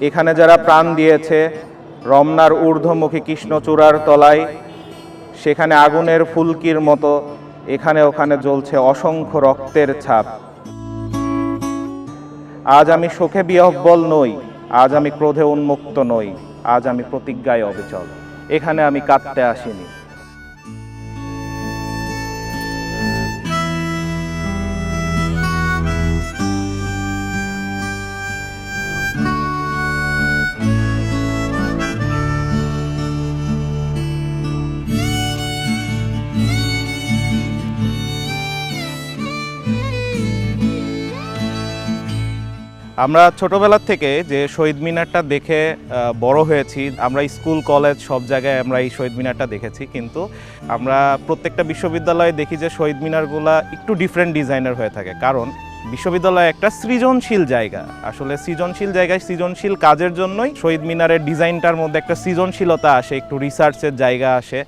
এখানে যারা প্রাণ দিয়েছে, রমনার ঊর্ধ্বমুখী কৃষ্ণচূড়ার তলায়, সেখানে আগুনের ফুলকির মতো, এখানে ওখানে জ্বলছে অসংখ্য রক্তের ছাপ। আজ আমি শোকে বিহব্বল নই, আজ আমি ক্রোধে উন্মুক্ত নই, আজ আমি প্রতিজ্ঞায় অবিচল। এখানে আমি কাঁদতে আসিনি। আমরা ছোটবেলা থেকে যে শহীদ মিনারটা দেখে বড় হয়েছি, আমরা স্কুল, কলেজ সব জায়গায় আমরা এই শহীদ মিনারটা দেখেছি। কিন্তু আমরা প্রত্যেকটা বিশ্ববিদ্যালয়ে দেখি যে শহীদ মিনারগুলা একটু ডিফারেন্ট ডিজাইনের হয়ে থাকে। কারণ বিশ্ববিদ্যালয় একটা সৃজনশীল জায়গা। আসলে সৃজনশীল জায়গায় সৃজনশীল কাজের জন্যই শহীদ মিনারের ডিজাইনটার মধ্যে একটা সৃজনশীলতা আসে, একটু রিসার্চের জায়গা আসে।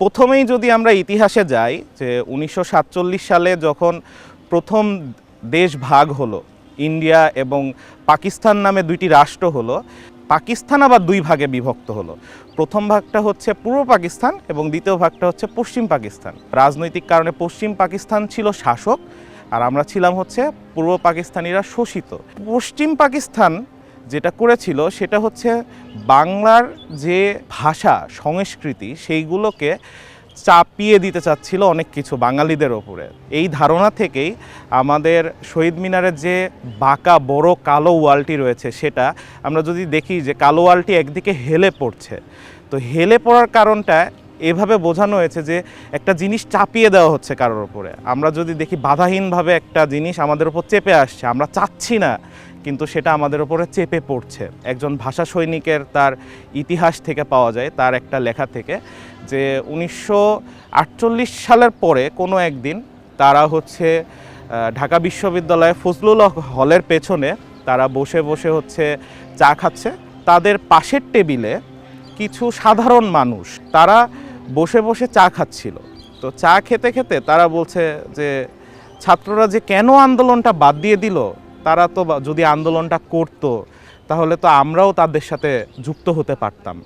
প্রথমেই যদি আমরা ইতিহাসে যাই, যে উনিশশো সাতচল্লিশ সালে যখন প্রথম দেশ ভাগ হলো ইন্ডিয়া এবং পাকিস্তান নামে দুইটি রাষ্ট্র হলো, পাকিস্তান আবার দুই ভাগে বিভক্ত হলো। প্রথম ভাগটা হচ্ছে পূর্ব পাকিস্তান এবং দ্বিতীয় ভাগটা হচ্ছে পশ্চিম পাকিস্তান। রাজনৈতিক কারণে পশ্চিম পাকিস্তান ছিল শাসক আর আমরা ছিলাম হচ্ছে পূর্ব পাকিস্তানিরা শোষিত। পশ্চিম পাকিস্তান যেটা করেছিল সেটা হচ্ছে বাংলার যে ভাষা, সংস্কৃতি, সেইগুলোকে চাপিয়ে দিতে চাচ্ছিল অনেক কিছু বাঙালিদের ওপরে। এই ধারণা থেকেই আমাদের শহীদ মিনারের যে বাঁকা, বড়, কালো ওয়ালটি রয়েছে সেটা আমরা যদি দেখি যে কালো ওয়ালটি একদিকে হেলে পড়ছে। তো হেলে পড়ার কারণটা এভাবে বোঝানো হয়েছে যে একটা জিনিস চাপিয়ে দেওয়া হচ্ছে কারোর ওপরে। আমরা যদি দেখি বাধাহীনভাবে একটা জিনিস আমাদের উপর চেপে আসছে, আমরা চাচ্ছি না কিন্তু সেটা আমাদের উপরে চেপে পড়ছে। একজন ভাষা সৈনিকের তার ইতিহাস থেকে পাওয়া যায়, তার একটা লেখা থেকে, যে উনিশশো আটচল্লিশ সালের পরে কোনো একদিন তারা হচ্ছে ঢাকা বিশ্ববিদ্যালয়ে ফজলুল হলের পেছনে তারা বসে বসে হচ্ছে চা খাচ্ছে। তাদের পাশের টেবিলে কিছু সাধারণ মানুষ, তারা বসে বসে চা খাচ্ছিল। তো চা খেতে খেতে তারা বলছে যে, ছাত্ররা যে কেন আন্দোলনটা বাদ দিয়ে দিল তারা তো যদি আন্দোলনটা করতো, তাহলে তো আমরাও তাদের সাথে যুক্ত হতে পারতাম।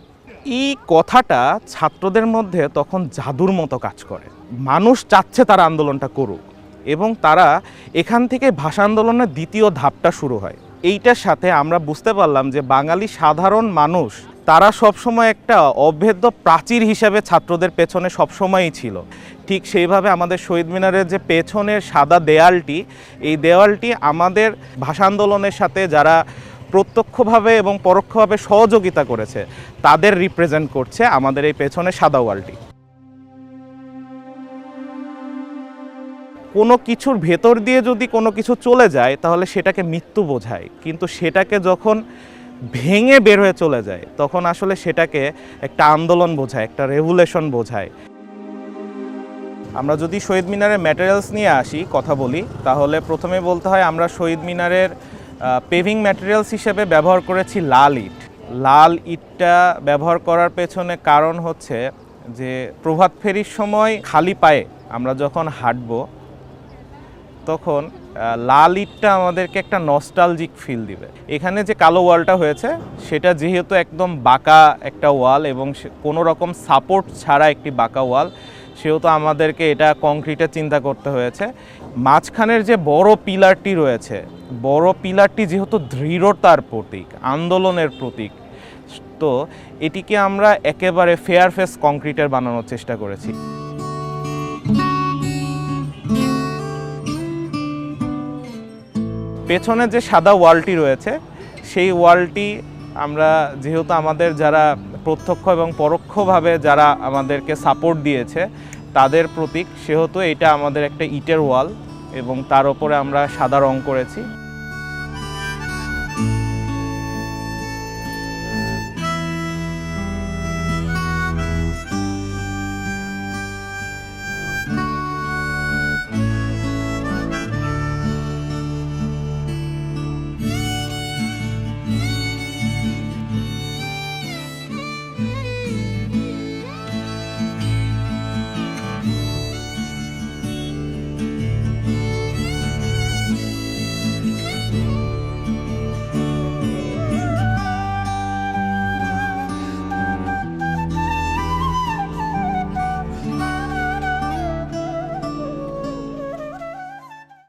এই কথাটা ছাত্রদের মধ্যে তখন জাদুর মতো কাজ করে। মানুষ চাচ্ছে তারা আন্দোলনটা করুক এবং তারা এখান থেকে ভাষা আন্দোলনের দ্বিতীয় ধাপটা শুরু হয়। এইটার সাথে আমরা বুঝতে পারলাম যে বাঙালি সাধারণ মানুষ, তারা সবসময় একটা অভেদ্য প্রাচীর হিসেবে ছাত্রদের পেছনে সবসময়ই ছিল। ঠিক সেইভাবে আমাদের শহীদ মিনারের যে পেছনের সাদা দেয়ালটি, এই দেওয়ালটি আমাদের ভাষা আন্দোলনের সাথে যারা প্রত্যক্ষভাবে এবং পরোক্ষভাবে সহযোগিতা করেছে, তাদের রিপ্রেজেন্ট করছে আমাদের এই পেছনে সাদা ওয়ালটি। কোনো কিছুর ভেতর দিয়ে যদি কোনো কিছু চলে যায়, তাহলে সেটাকে মৃত্যু বোঝায়। কিন্তু সেটাকে যখন ভেঙে বের হয়ে চলে যায়, তখন আসলে সেটাকে একটা আন্দোলন বোঝায়, একটা রেভুলেশন বোঝায়। আমরা যদি শহীদ মিনারের ম্যাটেরিয়ালস নিয়ে আসি, কথা বলি, তাহলে প্রথমে বলতে হয় আমরা শহীদ মিনারের পেভিং ম্যাটেরিয়ালস হিসেবে ব্যবহার করেছি লাল ইট। লাল ইটটা ব্যবহার করার পেছনে কারণ হচ্ছে যে প্রভাত ফেরির সময় খালি পায়ে আমরা যখন হাঁটবো তখন লাল ইটটা আমাদেরকে একটা নস্টালজিক ফিল দিবে। এখানে যে কালো ওয়ালটা হয়েছে, সেটা যেহেতু একদম বাঁকা একটা ওয়াল এবং কোনো রকম সাপোর্ট ছাড়া একটি বাঁকা ওয়াল, সেহেতু আমাদেরকে এটা কংক্রিটে চিন্তা করতে হয়েছে। মাঝখানের যে বড় পিলারটি রয়েছে, বড় পিলারটি যেহেতু দৃঢ়তার প্রতীক, আন্দোলনের প্রতীক, তো এটিকে আমরা একেবারে ফেয়ার ফেস কংক্রিটের বানানোর চেষ্টা করেছি। পেছনে যে সাদা ওয়ালটি রয়েছে, সেই ওয়ালটি আমরা যেহেতু আমাদের যারা প্রত্যক্ষ এবং পরোক্ষভাবে যারা আমাদেরকে সাপোর্ট দিয়েছে, তাদের প্রতীক, সেহেতু এটা আমাদের একটা ইটের ওয়াল এবং তার ওপরে আমরা সাদা রং করেছি।